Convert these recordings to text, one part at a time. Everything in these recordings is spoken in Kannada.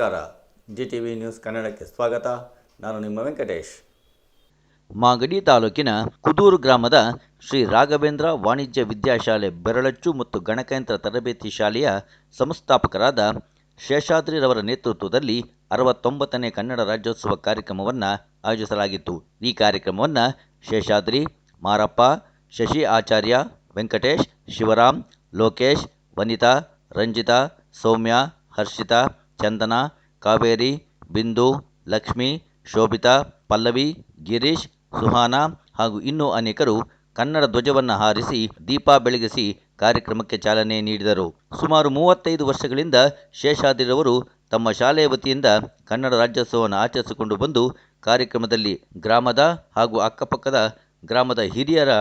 ನಮಸ್ಕಾರ. ಜಿ ಟಿ ವಿ ನ್ಯೂಸ್ ಕನ್ನಡಕ್ಕೆ ಸ್ವಾಗತ. ನಾನು ನಿಮ್ಮ ವೆಂಕಟೇಶ್. ಮಾಗಡಿ ತಾಲೂಕಿನ ಕುದೂರು ಗ್ರಾಮದ ಶ್ರೀ ರಾಘವೇಂದ್ರ ವಾಣಿಜ್ಯ ವಿದ್ಯಾಶಾಲೆ ಬೆರಳಚ್ಚು ಮತ್ತು ಗಣಕಯಂತ್ರ ತರಬೇತಿ ಶಾಲೆಯ ಸಂಸ್ಥಾಪಕರಾದ ಶೇಷಾದ್ರಿರವರ ನೇತೃತ್ವದಲ್ಲಿ ಅರವತ್ತೊಂಬತ್ತನೇ ಕನ್ನಡ ರಾಜ್ಯೋತ್ಸವ ಕಾರ್ಯಕ್ರಮವನ್ನು ಆಯೋಜಿಸಲಾಗಿತ್ತು. ಈ ಕಾರ್ಯಕ್ರಮವನ್ನು ಶೇಷಾದ್ರಿ, ಮಾರಪ್ಪ, ಶಶಿ ಆಚಾರ್ಯ, ವೆಂಕಟೇಶ್, ಶಿವರಾಮ್, ಲೋಕೇಶ್, ವನಿತಾ, ರಂಜಿತಾ, ಸೌಮ್ಯ, ಹರ್ಷಿತಾ ಚಂದನ, ಕಾವೇರಿ, ಬಿಂದು, ಲಕ್ಷ್ಮಿ, ಶೋಭಿತಾ, ಪಲ್ಲವಿ, ಗಿರೀಶ್, ಸುಹಾನಾ ಹಾಗೂ ಇನ್ನೂ ಅನೇಕರು ಕನ್ನಡ ಧ್ವಜವನ್ನು ಹಾರಿಸಿ ದೀಪ ಬೆಳಗಿಸಿ ಕಾರ್ಯಕ್ರಮಕ್ಕೆ ಚಾಲನೆ ನೀಡಿದರು. ಸುಮಾರು ಮೂವತ್ತೈದು ವರ್ಷಗಳಿಂದ ಶೇಷಾದ್ರಿರವರು ತಮ್ಮ ಶಾಲೆಯ ವತಿಯಿಂದ ಕನ್ನಡ ರಾಜ್ಯೋತ್ಸವವನ್ನು ಆಚರಿಸಿಕೊಂಡು ಬಂದು ಕಾರ್ಯಕ್ರಮದಲ್ಲಿ ಗ್ರಾಮದ ಹಾಗೂ ಅಕ್ಕಪಕ್ಕದ ಗ್ರಾಮದ ಹಿರಿಯರ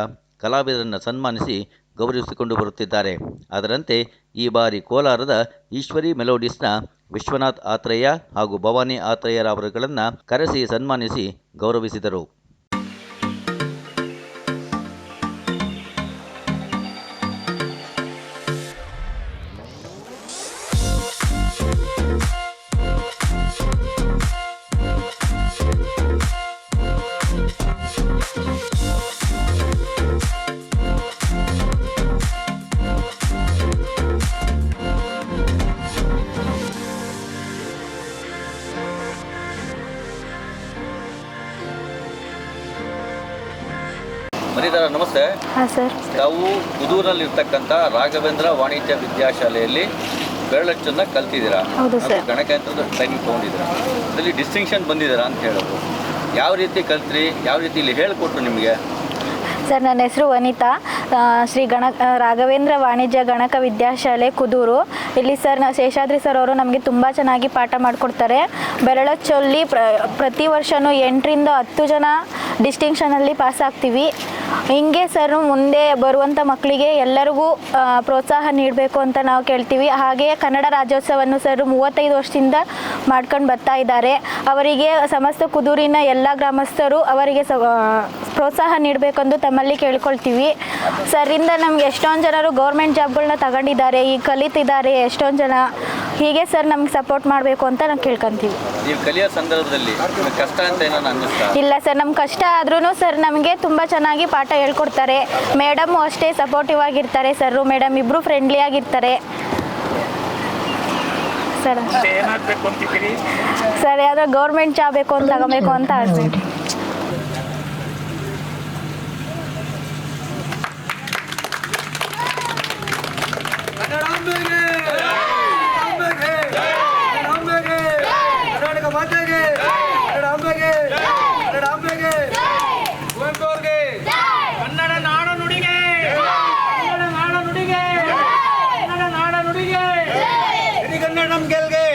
ಕಲಾವಿದರನ್ನು ಸನ್ಮಾನಿಸಿ ಗೌರವಿಸಿಕೊಂಡು ಬರುತ್ತಿದ್ದಾರೆ. ಅದರಂತೆ ಈ ಬಾರಿ ಕೋಲಾರದ ಈಶ್ವರಿ ಮೆಲೋಡಿಸ್ನ ವಿಶ್ವನಾಥ್ ಆತ್ರೇಯ ಹಾಗೂ ಭವಾನಿ ಆತ್ರೇಯರವರುಗಳನ್ನು ಕರೆಸಿ ಸನ್ಮಾನಿಸಿ ಗೌರವಿಸಿದರು. ಮರಿದಾರ ನಮಸ್ತೆ. ಹಾಂ ಸರ್. ತಾವು ಕುದೂರಲ್ಲಿರ್ತಕ್ಕಂಥ ರಾಘವೇಂದ್ರ ವಾಣಿಜ್ಯ ವಿದ್ಯಾಶಾಲೆಯಲ್ಲಿ ಬೆರಳಚ್ಚನ್ನು ಕಲ್ತಿದ್ದೀರಾ? ಹೌದು ಸರ್. ಗಣಕಯಂತ್ರದ ಟ್ರೈನಿಂಗ್ ತೊಗೊಂಡಿದ್ದೀರಾ? ಅದರಲ್ಲಿ ಡಿಸ್ಟಿಂಕ್ಷನ್ ಬಂದಿದ್ದೀರಾ ಅಂತ ಹೇಳೋದು. ಯಾವ ರೀತಿ ಕಲ್ತ್ರಿ ಯಾವ ರೀತಿ ಇಲ್ಲಿ ಹೇಳಿಕೊಟ್ರು ನಿಮಗೆ? ಸರ್ ನನ್ನ ಹೆಸರು ವನಿತಾ. ಶ್ರೀ ಗಣ ರಾಘವೇಂದ್ರ ವಾಣಿಜ್ಯ ಗಣಕ ವಿದ್ಯಾಶಾಲೆ ಕುದೂರು. ಇಲ್ಲಿ ಸರ್ ಶೇಷಾದ್ರಿ ಸರ್ ಅವರು ನಮಗೆ ತುಂಬ ಚೆನ್ನಾಗಿ ಪಾಠ ಮಾಡಿಕೊಡ್ತಾರೆ. ಬೆರಳಚ್ಚಲ್ಲಿ ಪ್ರ ಪ್ರತಿ ವರ್ಷವೂ ಎಂಟರಿಂದ ಹತ್ತು ಜನ ಡಿಸ್ಟಿಂಕ್ಷನಲ್ಲಿ ಪಾಸ್ ಆಗ್ತೀವಿ. ಹಿಂಗೆ ಸರ್ ಮುಂದೆ ಬರುವಂಥ ಮಕ್ಕಳಿಗೆ ಎಲ್ಲರಿಗೂ ಪ್ರೋತ್ಸಾಹ ನೀಡಬೇಕು ಅಂತ ನಾವು ಕೇಳ್ತೀವಿ. ಹಾಗೆ ಕನ್ನಡ ರಾಜ್ಯೋತ್ಸವವನ್ನು ಸರ್ ಮೂವತ್ತೈದು ವರ್ಷದಿಂದ ಮಾಡ್ಕೊಂಡು ಬರ್ತಾ ಇದ್ದಾರೆ. ಅವರಿಗೆ ಸಮಸ್ತ ಕುದೂರಿನ ಎಲ್ಲ ಗ್ರಾಮಸ್ಥರು ಅವರಿಗೆ ಪ್ರೋತ್ಸಾಹ ನೀಡಬೇಕೆಂದು ತಮ್ಮಲ್ಲಿ ಕೇಳ್ಕೊಳ್ತೀವಿ. ಸರಿಂದ ನಮ್ಗೆ ಎಷ್ಟೊಂದು ಜನರು ಗೌರ್ಮೆಂಟ್ ಜಾಬ್ಗಳನ್ನ ತಗೊಂಡಿದ್ದಾರೆ ಈಗ ಕಲಿತಿದ್ದಾರೆ ಎಷ್ಟೊಂದು ಜನ. ಹೀಗೆ ಸರ್ ನಮ್ಗೆ ಸಪೋರ್ಟ್ ಮಾಡಬೇಕು ಅಂತ ನಾವು ಕೇಳ್ಕೊಂತೀವಿ. ಸಂದರ್ಭದಲ್ಲಿ ಇಲ್ಲ ಸರ್ ನಮ್ಗೆ ಕಷ್ಟ ಆದ್ರೂ ಸರ್ ನಮಗೆ ತುಂಬ ಚೆನ್ನಾಗಿ ಪಾಠ ಹೇಳ್ಕೊಡ್ತಾರೆ. ಮೇಡಮ್ಮು ಅಷ್ಟೇ ಸಪೋರ್ಟಿವ್ ಆಗಿರ್ತಾರೆ ಸರ್ ಮೇಡಮ್ ಇಬ್ರು ಫ್ರೆಂಡ್ಲಿ ಆಗಿರ್ತಾರೆ. ಸರ್ ಸರ್ ಯಾವ್ದೋ ಗೌರ್ಮೆಂಟ್ ಜಾಬ್ ಬೇಕು ಅಂತ ತಗೋಬೇಕು ಅಂತ ಆಸೆ ಕನ್ನಡಾಂಬೆಗೆ ಕನ್ನಡಾಂಬೆಗೆ ಕನ್ನಡಾಂಬೆಗೆ ಕರ್ನಾಟಕ ಮಾತೆಗೆ ಕನ್ನಡಾಂಬೆಗೆ ಕನ್ನಡಾಂಬೆಗೆ ಕುವೆಂಪು ಅವ್ರಿಗೆ ಕನ್ನಡ ನಾಡ ನುಡಿಗೆ ಕನ್ನಡ ನಾಡ ನುಡಿಗೆ ಕನ್ನಡ ನಾಡ ನುಡಿಗೆ ಸಿರಿಗನ್ನಡಂ ಗೆಲ್ಗೆ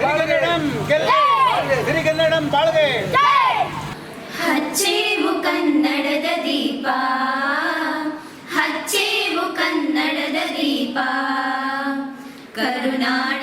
ಸಿರಿಗನ್ನಡಂ ಗೆಲ್ಗೆ ಸಿರಿಗನ್ನಡಂ ಬಾಳ್ಗೆ ಹಚ್ಚೇವು ಕನ್ನಡದ ದೀಪ ಹಚ್ಚೇವು ಕನ್ನಡದ ದೀಪ ಕರುನಾಡ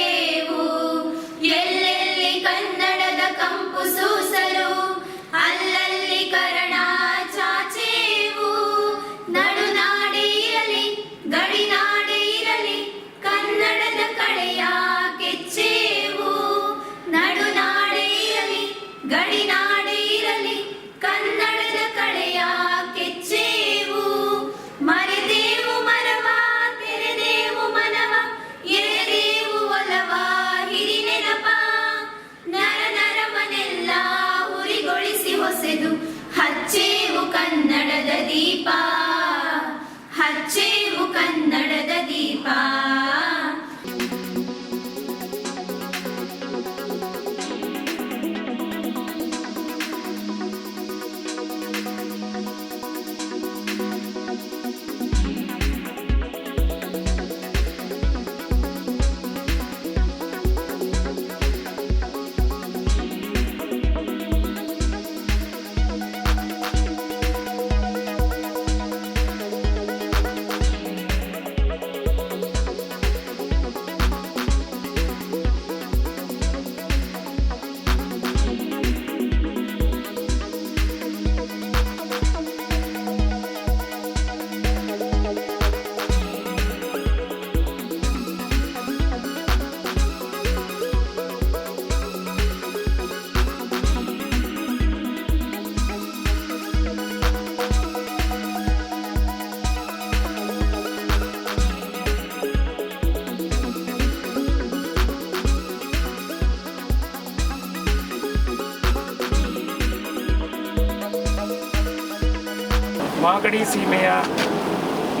ಮಾಗಡಿ ಸೀಮೆಯ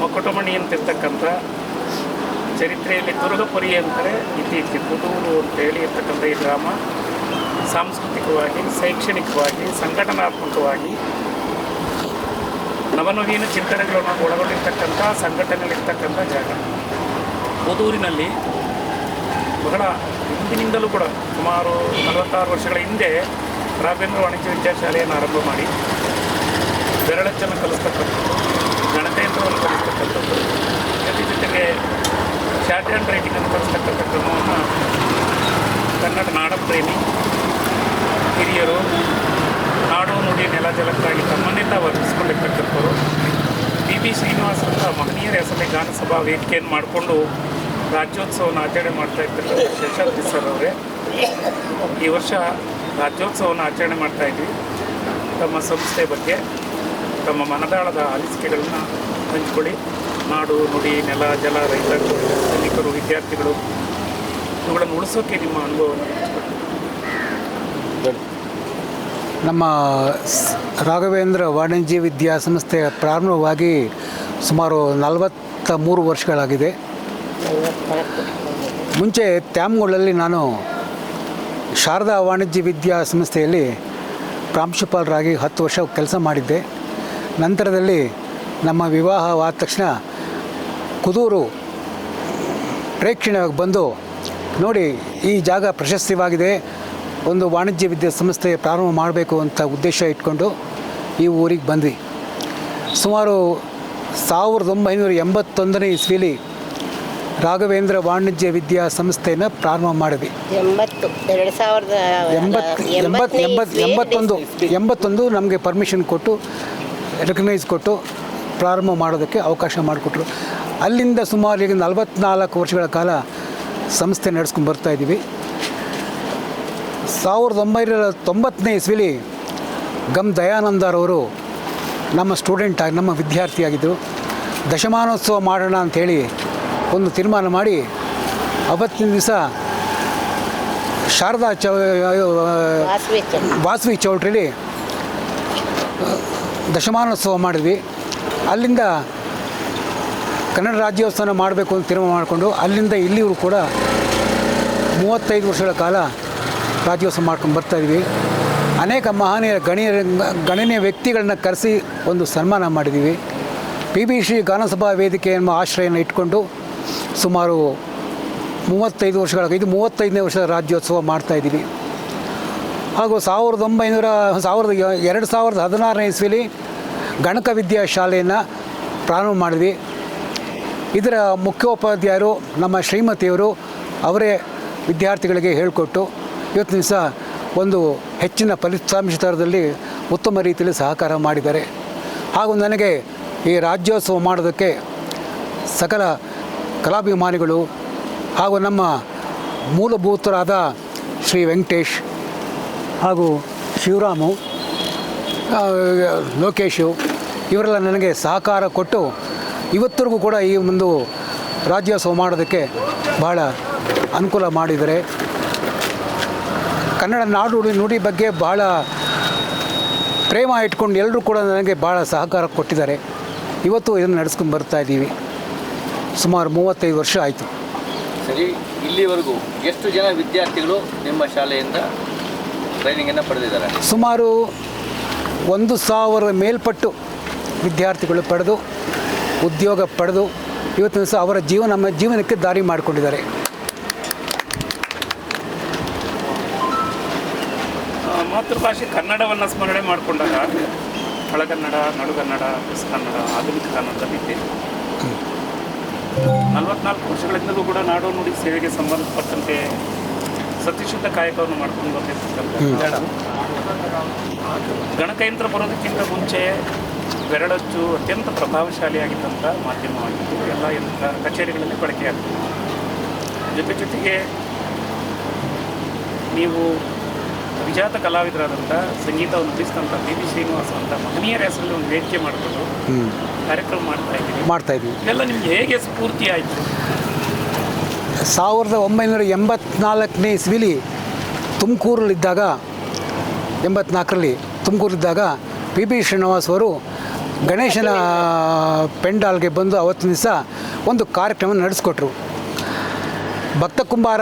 ಮೊಕಟಮಣಿ ಅಂತಿರ್ತಕ್ಕಂಥ ಚರಿತ್ರೆಯಲ್ಲಿ ದುರ್ಗಪುರಿ ಅಂತಾರೆ ಇತ್ತೀಚೆಗೆ ಕುದೂರು ಅಂತೇಳಿ ಇರ್ತಕ್ಕಂಥ ಈ ಗ್ರಾಮ, ಸಾಂಸ್ಕೃತಿಕವಾಗಿ, ಶೈಕ್ಷಣಿಕವಾಗಿ, ಸಂಘಟನಾತ್ಮಕವಾಗಿ ನವನವೀನ ಚಿಂತನೆಗಳನ್ನು ಒಳಗೊಂಡಿರ್ತಕ್ಕಂಥ ಸಂಘಟನೆಗಳಿರ್ತಕ್ಕಂಥ ಜಾಗ. ಕುದೂರಿನಲ್ಲಿ ಬಹಳ ಹಿಂದಿನಿಂದಲೂ ಕೂಡ ಸುಮಾರು ನಲವತ್ತಾರು ವರ್ಷಗಳ ಹಿಂದೆ ರಾಘವೇಂದ್ರ ವಾಣಿಜ್ಯ ವಿದ್ಯಾಶಾಲೆಯನ್ನು ಆರಂಭ ಮಾಡಿ. ಬೆರಳಚ್ಚನ್ನು ಕಲಿಸ್ತಕ್ಕಂಥದ್ದು. ಗಣಕಯಂತ್ರವನ್ನು ಕಲಿಸ್ತಕ್ಕಂಥದ್ದು. ಜೊತೆ ಜೊತೆಗೆ ಶಾರ್ಟ್ ರೈಟಿಂಗನ್ನು ಕಲಿಸ್ತಕ್ಕಂಥ ಕ್ರಮವನ್ನು ಕನ್ನಡ ನಾಡಪ್ರೇಮಿ. ಹಿರಿಯರು ನಾಡು ನುಡಿ ನೆಲ ಜಲಕ್ಕಾಗಿ ತಮ್ಮನ್ನೇ ತಾವು ಅರ್ಪಿಸ್ಕೊಂಡಿರ್ತಕ್ಕಂಥವ್ರು. ಬಿ ಬಿ ಶ್ರೀನಿವಾಸ್ ಅಂತ ಮಹನೀಯರ ಹೆಸರಲ್ಲಿ ಗಾನಸಭಾ ವೇದಿಕೆಯನ್ನು ಮಾಡಿಕೊಂಡು ರಾಜ್ಯೋತ್ಸವವನ್ನು ಆಚರಣೆ ಮಾಡ್ತಾ ಇರ್ತಕ್ಕಂಥ ಶೇಷಾದ್ರಿ ಸರ್ ಅವರೇ. ಈ ವರ್ಷ ರಾಜ್ಯೋತ್ಸವವನ್ನು ಆಚರಣೆ ಮಾಡ್ತಾ ಇದ್ವಿ. ತಮ್ಮ ಸಂಸ್ಥೆ ಬಗ್ಗೆ. ತಮ್ಮ ಮನದಾಳದ ಅನಿಸಿಕೆಗಳನ್ನು ಹಂಚಿಕೊಳ್ಳಿ. ನಾಡು, ನುಡಿ, ನೆಲ, ಜಲ ರೈತರು ಸೈನಿಕರು ವಿದ್ಯಾರ್ಥಿಗಳು, ಇವುಗಳನ್ನು ಉಳಿಸೋಕೆ ನಿಮ್ಮ ಅನುಭವವನ್ನು ನಮ್ಮ ರಾಘವೇಂದ್ರ ವಾಣಿಜ್ಯ ವಿದ್ಯಾಸಂಸ್ಥೆ ಪ್ರಾರಂಭವಾಗಿ ಸುಮಾರು ನಲವತ್ತ ಮೂರು ವರ್ಷಗಳಾಗಿದೆ. ಮುಂಚೆ ತ್ಯಾಮ್ಗಳಲ್ಲಿ ನಾನು ಶಾರದಾ ವಾಣಿಜ್ಯ ವಿದ್ಯಾ ಸಂಸ್ಥೆಯಲ್ಲಿ ಪ್ರಾಂಶುಪಾಲರಾಗಿ ಹತ್ತು ವರ್ಷ ಕೆಲಸ ಮಾಡಿದ್ದೆ. ನಂತರದಲ್ಲಿ ನಮ್ಮ ವಿವಾಹವಾದ ತಕ್ಷಣ ಕುದೂರು ಪ್ರೇಕ್ಷಣೆಯಾಗಿ ಬಂದು ನೋಡಿ ಈ ಜಾಗ ಪ್ರಶಸ್ತಿವಾಗಿದೆ. ಒಂದು ವಾಣಿಜ್ಯ ವಿದ್ಯಾ ಸಂಸ್ಥೆ ಪ್ರಾರಂಭ ಮಾಡಬೇಕು ಅಂತ ಉದ್ದೇಶ ಇಟ್ಕೊಂಡು ಈ ಊರಿಗೆ ಬಂದ್ವಿ. ಸುಮಾರು ಸಾವಿರದ ಒಂಬೈನೂರ ಎಂಬತ್ತೊಂದನೇ ಇಸ್ವಿಲಿ ರಾಘವೇಂದ್ರ ವಾಣಿಜ್ಯ ವಿದ್ಯಾ ಸಂಸ್ಥೆಯನ್ನು ಪ್ರಾರಂಭ ಮಾಡಿದ್ವಿ. ಎಂಬತ್ತು ಎರಡು ಸಾವಿರದ ಎಂಬತ್ತು ಎಂಬತ್ತು ಎಂಬತ್ತು ಎಂಬತ್ತೊಂದು ಎಂಬತ್ತೊಂದು ನಮಗೆ ಪರ್ಮಿಷನ್ ಕೊಟ್ಟು ರೆಕಗ್ನೈಸ್ ಕೊಟ್ಟು ಪ್ರಾರಂಭ ಮಾಡೋದಕ್ಕೆ ಅವಕಾಶ ಮಾಡಿಕೊಟ್ರು. ಅಲ್ಲಿಂದ ಸುಮಾರು ಈಗ ನಲವತ್ನಾಲ್ಕು ವರ್ಷಗಳ ಕಾಲ ಸಂಸ್ಥೆ ನಡೆಸ್ಕೊಂಡು ಬರ್ತಾ ಇದ್ದೀವಿ. ಸಾವಿರದ ಒಂಬೈನೂರ ತೊಂಬತ್ತನೇ ಇಸ್ವಿಲಿ ಗಮ್ ದಯಾನಂದರವರು ನಮ್ಮ ಸ್ಟೂಡೆಂಟ್ ಆಗಿ ನಮ್ಮ ವಿದ್ಯಾರ್ಥಿಯಾಗಿದ್ದರು ದಶಮಾನೋತ್ಸವ ಮಾಡೋಣ ಅಂಥೇಳಿ ಒಂದು ತೀರ್ಮಾನ ಮಾಡಿ ಅವತ್ತಿನ ದಿವಸ ಶಾರದಾ ಚೌ ವಾಸವಿ ಚೌಟ್ರಿಲಿ ಚೌಲ್ಟ್ರಿಲಿ ದಶಮಾನೋತ್ಸವ ಮಾಡಿದ್ವಿ. ಅಲ್ಲಿಂದ ಕನ್ನಡ ರಾಜ್ಯೋತ್ಸವ ಮಾಡಬೇಕು ಅಂತ ತೀರ್ಮಾನ ಮಾಡಿಕೊಂಡು ಅಲ್ಲಿಂದ ಇಲ್ಲಿಯವರು ಕೂಡ ಮೂವತ್ತೈದು ವರ್ಷಗಳ ಕಾಲ ರಾಜ್ಯೋತ್ಸವ ಮಾಡ್ಕೊಂಡು ಬರ್ತಾಯಿದ್ವಿ ಅನೇಕ ಮಹನೀಯ ಗಣ್ಯ ಗಣನೀಯ ವ್ಯಕ್ತಿಗಳನ್ನ ಕರೆಸಿ ಒಂದು ಸನ್ಮಾನ ಮಾಡಿದ್ದೀವಿ. ಪಿ ಬಿ ಶ್ರೀ ಗಾನಸಭಾ ವೇದಿಕೆ ಎಂಬ ಆಶ್ರಯನ ಇಟ್ಕೊಂಡು ಸುಮಾರು ಮೂವತ್ತೈದು ವರ್ಷಗಳ, ಇದು ಮೂವತ್ತೈದನೇ ವರ್ಷದ ರಾಜ್ಯೋತ್ಸವ ಮಾಡ್ತಾಯಿದ್ದೀವಿ ಹಾಗೂ ಸಾವಿರದ ಒಂಬೈನೂರ, ಸಾವಿರದ ಎರಡು ಸಾವಿರದ ಹದಿನಾರನೇ ಇಸ್ವಿಲಿ ಗಣಕ ವಿದ್ಯಾ ಶಾಲೆಯನ್ನು ಪ್ರಾರಂಭ ಮಾಡಿದ್ವಿ. ಇದರ ಮುಖ್ಯೋಪಾಧ್ಯಾಯರು ನಮ್ಮ ಶ್ರೀಮತಿಯವರು ಅವರೇ ವಿದ್ಯಾರ್ಥಿಗಳಿಗೆ ಹೇಳಿಕೊಟ್ಟು ಇವತ್ತು ದಿವಸ ಒಂದು ಹೆಚ್ಚಿನ ಫಲಿತಾಂಶ ಥರದಲ್ಲಿ ಉತ್ತಮ ರೀತಿಯಲ್ಲಿ ಸಹಕಾರ ಮಾಡಿದ್ದಾರೆ. ಹಾಗೂ ನನಗೆ ಈ ರಾಜ್ಯೋತ್ಸವ ಮಾಡೋದಕ್ಕೆ ಸಕಲ ಕಲಾಭಿಮಾನಿಗಳು ಹಾಗೂ ನಮ್ಮ ಮೂಲಭೂತರಾದ ಶ್ರೀ ವೆಂಕಟೇಶ್ ಹಾಗೂ ಶಿವರಾಮು ಲೋಕೇಶು, ಇವರೆಲ್ಲ ನನಗೆ ಸಹಕಾರ ಕೊಟ್ಟು ಇವತ್ತರೆಗೂ ಕೂಡ ಈ ಒಂದು ರಾಜ್ಯೋತ್ಸವ ಮಾಡೋದಕ್ಕೆ ಬಹಳ ಅನುಕೂಲ ಮಾಡಿದರೆ ಕನ್ನಡ ನಾಡು ನುಡಿ- ಬಗ್ಗೆ ಬಹಳ ಪ್ರೇಮ ಇಟ್ಕೊಂಡು ಎಲ್ಲರೂ ಕೂಡ ನನಗೆ ಭಾಳ ಸಹಕಾರ ಕೊಟ್ಟಿದ್ದಾರೆ. ಇವತ್ತು ಇದನ್ನು ನಡೆಸ್ಕೊಂಡು ಬರ್ತಾ ಇದ್ದೀವಿ. ಸುಮಾರು ಮೂವತ್ತೈದು ವರ್ಷ ಆಯಿತು. ಸರಿ, ಇಲ್ಲಿವರೆಗೂ ಎಷ್ಟು ಜನ ವಿದ್ಯಾರ್ಥಿಗಳು ನಿಮ್ಮ ಶಾಲೆಯಿಂದ ಟ್ರೈನಿಂಗನ್ನು ಪಡೆದಿದ್ದಾರೆ. ಸುಮಾರು ಒಂದು ಸಾವಿರ ಮೇಲ್ಪಟ್ಟು ವಿದ್ಯಾರ್ಥಿಗಳು ಪಡೆದು ಉದ್ಯೋಗ ಪಡೆದು ಇವತ್ತಿನ ದಿವಸ ಅವರ ಜೀವನ ನಮ್ಮ ಜೀವನಕ್ಕೆ ದಾರಿ ಮಾಡಿಕೊಂಡಿದ್ದಾರೆ. ಆ, ಮಾತೃಭಾಷೆ ಕನ್ನಡವನ್ನು ಸ್ಮರಣೆ ಮಾಡಿಕೊಂಡಾಗ ಹಳಗನ್ನಡ ನಡುಗನ್ನಡ ಹೊಸ ಕನ್ನಡ ಆಧುನಿಕ ಕನ್ನಡದಲ್ಲಿದೆ ನಲವತ್ನಾಲ್ಕು ವರ್ಷಗಳಿಂದಲೂ ಕೂಡ ನಾಡು ನುಡಿ ಸೇವೆಗೆ ಸಂಬಂಧಪಟ್ಟಂತೆ ಸತ್ಯಶುದ್ಧ ಕಾಯಕವನ್ನು ಮಾಡ್ಕೊಂಡು ಬರ್ತಿರ್ತಕ್ಕಂಥ ಗಣಕಯಂತ್ರ ಬರೋದಕ್ಕಿಂತ ಮುಂಚೆ ಬೆರಳಚ್ಚು ಅತ್ಯಂತ ಪ್ರಭಾವಶಾಲಿಯಾಗಿದ್ದಂಥ ಮಾಧ್ಯಮವಾಗಿತ್ತು ಎಲ್ಲ ಯಂತ್ರ ಕಚೇರಿಗಳಲ್ಲಿ ಬಳಕೆಯಾಗ್ತದೆ. ಜೊತೆ ಜೊತೆಗೆ ನೀವು ವಿಜಾತ ಕಲಾವಿದರಾದಂಥ ಸಂಗೀತವನ್ನು ನುಡಿಸಿದಂಥ ಬಿ ಬಿ ಶ್ರೀನಿವಾಸ ಅಂತ ಮಹನೀಯರ ಹೆಸರಲ್ಲಿ ಒಂದು ವೇದಿಕೆ ಮಾಡಿಕೊಂಡು ಕಾರ್ಯಕ್ರಮ ಮಾಡ್ತಾ ಇದ್ದೀವಿ. ಮಾಡ್ತಾಯಿದ್ವಿ ಇದೆಲ್ಲ ನಿಮಗೆ ಹೇಗೆ ಸ್ಫೂರ್ತಿ ಆಯಿತು? ಸಾವಿರದ ಒಂಬೈನೂರ ಎಂಬತ್ನಾಲ್ಕನೇ ಇಸ್ವಿಲಿ ತುಮಕೂರಲ್ಲಿದ್ದಾಗ, ಎಂಬತ್ನಾಲ್ಕರಲ್ಲಿ ತುಮಕೂರಿದ್ದಾಗ ಪಿ ಬಿ ಶ್ರೀನಿವಾಸ್ ಅವರು ಗಣೇಶನ ಪೆಂಡಾಲ್ಗೆ ಬಂದು ಅವತ್ತಿನ ದಿವಸ ಒಂದು ಕಾರ್ಯಕ್ರಮ ನಡೆಸ್ಕೊಟ್ರು. ಭಕ್ತ ಕುಂಬಾರ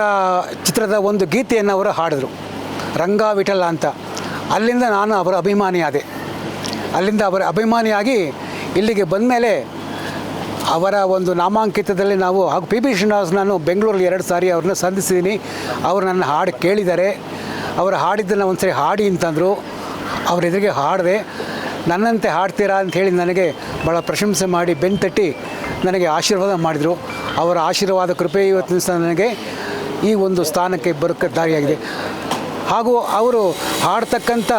ಚಿತ್ರದ ಒಂದು ಗೀತೆಯನ್ನು ಅವರು ಹಾಡಿದ್ರು. ರಂಗ ವಿಠಲ ಅಂತ. ಅಲ್ಲಿಂದ ನಾನು ಅವರ ಅಭಿಮಾನಿಯಾದೆ. ಅಲ್ಲಿಂದ ಅವರ ಅಭಿಮಾನಿಯಾಗಿ ಇಲ್ಲಿಗೆ ಬಂದಮೇಲೆ ಅವರ ಒಂದು ನಾಮಾಂಕಿತದಲ್ಲಿ ನಾವು ಹಾಗೂ ಪಿ ಬಿ ಶ್ರೀನಿವಾಸ್ ನಾನು ಬೆಂಗಳೂರಲ್ಲಿ ಎರಡು ಸಾರಿ ಅವ್ರನ್ನ ಸಂಧಿಸಿದ್ದೀನಿ. ಅವರು ನನ್ನ ಹಾಡು ಕೇಳಿದ್ದಾರೆ. ಅವರು ಹಾಡಿದ್ದನ್ನು ಒಂದು ಸರಿ ಹಾಡಿ ಅಂತಂದರು. ಅವ್ರ ಎದುರಿಗೆ ಹಾಡಿದೆ, ನನ್ನಂತೆ ಹಾಡ್ತೀರಾ? ಅಂತ ಹೇಳಿ ನನಗೆ ಭಾಳ ಪ್ರಶಂಸೆ ಮಾಡಿ ಬೆನ್ನು ತಟ್ಟಿ ನನಗೆ ಆಶೀರ್ವಾದ ಮಾಡಿದರು. ಅವರ ಆಶೀರ್ವಾದ ಕೃಪೆ ಇವತ್ತಿನ ಸಹ ನನಗೆ ಈ ಒಂದು ಸ್ಥಾನಕ್ಕೆ ಬರೋಕ್ಕೆ ದಾರಿಯಾಗಿದೆ. ಹಾಗೂ ಅವರು ಹಾಡ್ತಕ್ಕಂಥ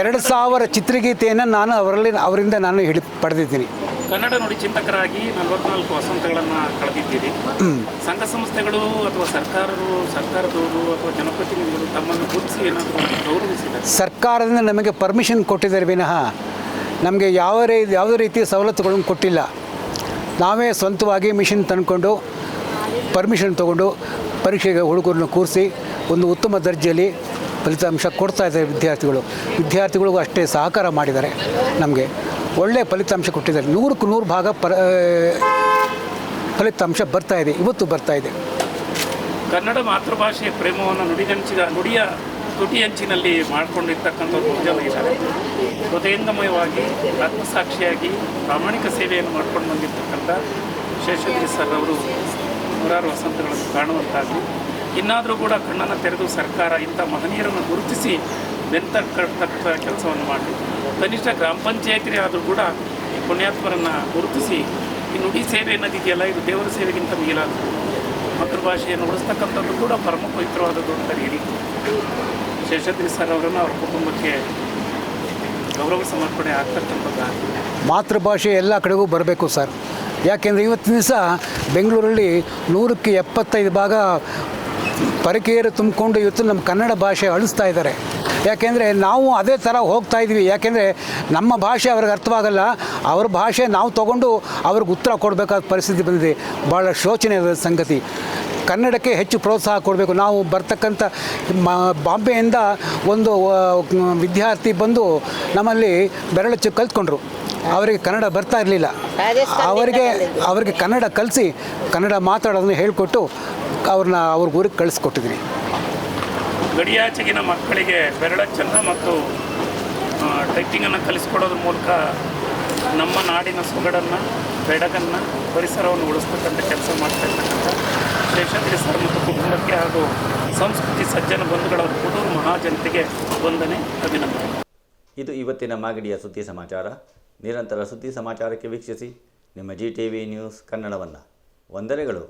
ಎರಡು ಸಾವಿರ ಚಿತ್ರಗೀತೆಯನ್ನು ನಾನು ಅವರಲ್ಲಿ ಅವರಿಂದ ನಾನು ಹಿಡಿ ಪಡೆದಿದ್ದೀನಿ. ಕನ್ನಡ ನುಡಿ ಚಿಂತಕರಾಗಿ ನಲವತ್ನಾಲ್ಕು ವಸಂತಗಳನ್ನು ಕಳೆದಿದ್ದೀರಿ. ಸಂಘ ಸಂಸ್ಥೆಗಳು ಅಥವಾ ಸರ್ಕಾರರು ಸರ್ಕಾರದವರು ಅಥವಾ ಜನಪ್ರತಿನಿಧಿಗಳು ತಮ್ಮನ್ನು ಗುರುತಿಸಿ ಏನಾದರೂ ಗೌರವಿಸಿದ್ದಾರೆ ಸರ್ಕಾರದಿಂದ ನಮಗೆ ಪರ್ಮಿಷನ್ ಕೊಟ್ಟಿದ್ದಾರೆ ವಿನಃ ನಮಗೆ ಯಾವ ರೀ ಯಾವುದೇ ರೀತಿಯ ಸವಲತ್ತುಗಳನ್ನು ಕೊಟ್ಟಿಲ್ಲ. ನಾವೇ ಸ್ವಂತವಾಗಿ ಮಿಷಿನ್ ತಂದ್ಕೊಂಡು ಪರ್ಮಿಷನ್ ತಗೊಂಡು ಪರೀಕ್ಷೆಗೆ ಹುಡುಗರನ್ನು ಕೂರಿಸಿ ಒಂದು ಉತ್ತಮ ದರ್ಜೆಯಲ್ಲಿ ಫಲಿತಾಂಶ ಕೊಡ್ತಾ ಇದ್ದಾರೆ ವಿದ್ಯಾರ್ಥಿಗಳು. ವಿದ್ಯಾರ್ಥಿಗಳಿಗೂ ಅಷ್ಟೇ ಸಹಕಾರ ಮಾಡಿದ್ದಾರೆ ನಮಗೆ. ಒಳ್ಳೆಯ ಫಲಿತಾಂಶ ಕೊಟ್ಟಿದ್ದಾರೆ. ನೂರಕ್ಕೆ ನೂರು ಭಾಗ ಪರ ಫಲಿತಾಂಶ ಬರ್ತಾ ಇದೆ. ಇವತ್ತು ಬರ್ತಾ ಇದೆ. ಕನ್ನಡ ಮಾತೃಭಾಷೆಯ ಪ್ರೇಮವನ್ನು ನುಡಿದಂಚಿದ ನುಡಿಯ ತುಟಿಯಂಚಿನಲ್ಲಿ ಮಾಡಿಕೊಂಡಿರ್ತಕ್ಕಂಥವ್ರು ಜನ ಇದ್ದಾರೆ ಹೃದಯಂಗಮಯವಾಗಿ, ಆತ್ಮಸಾಕ್ಷಿಯಾಗಿ ಪ್ರಾಮಾಣಿಕ ಸೇವೆಯನ್ನು ಮಾಡ್ಕೊಂಡು ಬಂದಿರತಕ್ಕಂಥ ಶೇಷಗಿರಿ ಸರ್ ಅವರು ನೂರಾರು ವಸಂತಗಳನ್ನು ಕಾಣುವಂತಾಗಲಿ. ಇನ್ನಾದರೂ ಕೂಡ ಕಣ್ಣನ್ನು ತೆರೆದು ಸರ್ಕಾರ ಇಂಥ ಮಹನೀಯರನ್ನು ಗುರುತಿಸಿ ಬೆಂತಕ್ಕಂಥ ಕೆಲಸವನ್ನು ಮಾಡಿ ಕನಿಷ್ಠ ಗ್ರಾಮ ಪಂಚಾಯತಿನೇ ಆದರೂ ಕೂಡ ಈ ಪುಣ್ಯಾತ್ಮರನ್ನು ಗುರುತಿಸಿ ಈ ನುಡಿ ಸೇವೆ ಅನ್ನೋದಿದೆಯಲ್ಲ ಇದು ದೇವರ ಸೇವೆಗಿಂತ ಮಿಗಿಲಾದದ್ದು ಮಾತೃಭಾಷೆಯನ್ನು ಉಳಿಸ್ತಕ್ಕಂಥದ್ದು ಕೂಡ ಪರಮ ಪವಿತ್ರವಾದದ್ದು ಅಂತ ಹೇಳಿ ಶೇಷಾದ್ರಿ ಸರ್ ಅವರನ್ನು ಅವರ ಕುಟುಂಬಕ್ಕೆ ಗೌರವ ಸಮರ್ಪಣೆ ಆಗ್ತಕ್ಕಂಥದ್ದು ಮಾತೃಭಾಷೆ ಎಲ್ಲ ಕಡೆಗೂ ಬರಬೇಕು ಸರ್. ಯಾಕೆಂದರೆ ಇವತ್ತಿನ ದಿವಸ ಬೆಂಗಳೂರಲ್ಲಿ ನೂರಕ್ಕೆ ಎಪ್ಪತ್ತೈದು ಭಾಗ ಪರಕೀಯರು ತುಂಬಿಕೊಂಡು ಇವತ್ತು ನಮ್ಮ ಕನ್ನಡ ಭಾಷೆ ಅಳಿಸ್ತಾ ಇದ್ದಾರೆ. ಯಾಕೆಂದರೆ ನಾವು ಅದೇ ಥರ ಹೋಗ್ತಾ ಇದ್ದೀವಿ ಯಾಕೆಂದರೆ ನಮ್ಮ ಭಾಷೆ ಅವ್ರಿಗೆ ಅರ್ಥವಾಗಲ್ಲ. ಅವ್ರ ಭಾಷೆ ನಾವು ತಗೊಂಡು ಅವ್ರಿಗೆ ಉತ್ತರ ಕೊಡಬೇಕಾದ ಪರಿಸ್ಥಿತಿ ಬಂದಿದೆ. ಭಾಳ ಶೋಚನೀಯದ ಸಂಗತಿ. ಕನ್ನಡಕ್ಕೆ ಹೆಚ್ಚು ಪ್ರೋತ್ಸಾಹ ಕೊಡಬೇಕು. ನಾವು ಬರ್ತಕ್ಕಂಥ ಬಾಂಬೆಯಿಂದ ಒಂದು ವಿದ್ಯಾರ್ಥಿ ಬಂದು ನಮ್ಮಲ್ಲಿ ಬೆರಳಚ್ಚು ಕಲ್ತ್ಕೊಂಡ್ರು. ಅವರಿಗೆ ಕನ್ನಡ ಬರ್ತಾ ಇರಲಿಲ್ಲ. ಅವರಿಗೆ ಅವರಿಗೆ ಕನ್ನಡ ಕಲಿಸಿ ಕನ್ನಡ ಮಾತಾಡೋದನ್ನ ಹೇಳಿಕೊಟ್ಟು ಅವ್ರನ್ನ ಅವ್ರ ಊರಿಗೆ ಕಳಿಸ್ಕೊಟ್ಟಿದ್ದೀನಿ. ಗಡಿಯಾಚೆಗಿನ ಮಕ್ಕಳಿಗೆ ಬೆರಳಚ್ಚನ್ನು ಮತ್ತು ಟೈಪಿಂಗನ್ನು ಕಲಿಸ್ಕೊಡೋದ್ರ ಮೂಲಕ ನಮ್ಮ ನಾಡಿನ ಸೊಗಡನ್ನು ಬೆಡಗನ್ನು ಪರಿಸರವನ್ನು ಉಳಿಸ್ತಕ್ಕಂಥ ಕೆಲಸ ಮಾಡ್ತಾ ಇರ್ತಕ್ಕಂಥ ಶೇಷಾದ್ರಿ ಸರ್ ಮತ್ತು ಕುಟುಂಬಕ್ಕೆ ಹಾಗೂ ಸಂಸ್ಕೃತಿ ಸಜ್ಜನ ಬಂಧುಗಳ ಕುಟುಂಬ ಮಹಾಜನತೆಗೆ ವಂದನೆ ಅಭಿನಂದನೆ. ಇದು ಇವತ್ತಿನ ಮಾಗಡಿಯ ಸುದ್ದಿ ಸಮಾಚಾರ. ನಿರಂತರ ಸುದ್ದಿ ಸಮಾಚಾರಕ್ಕೆ ವೀಕ್ಷಿಸಿ ನಿಮ್ಮ ಜಿ ಟಿ ವಿ ನ್ಯೂಸ್ ಕನ್ನಡವನ್ನು. ವಂದನೆಗಳು.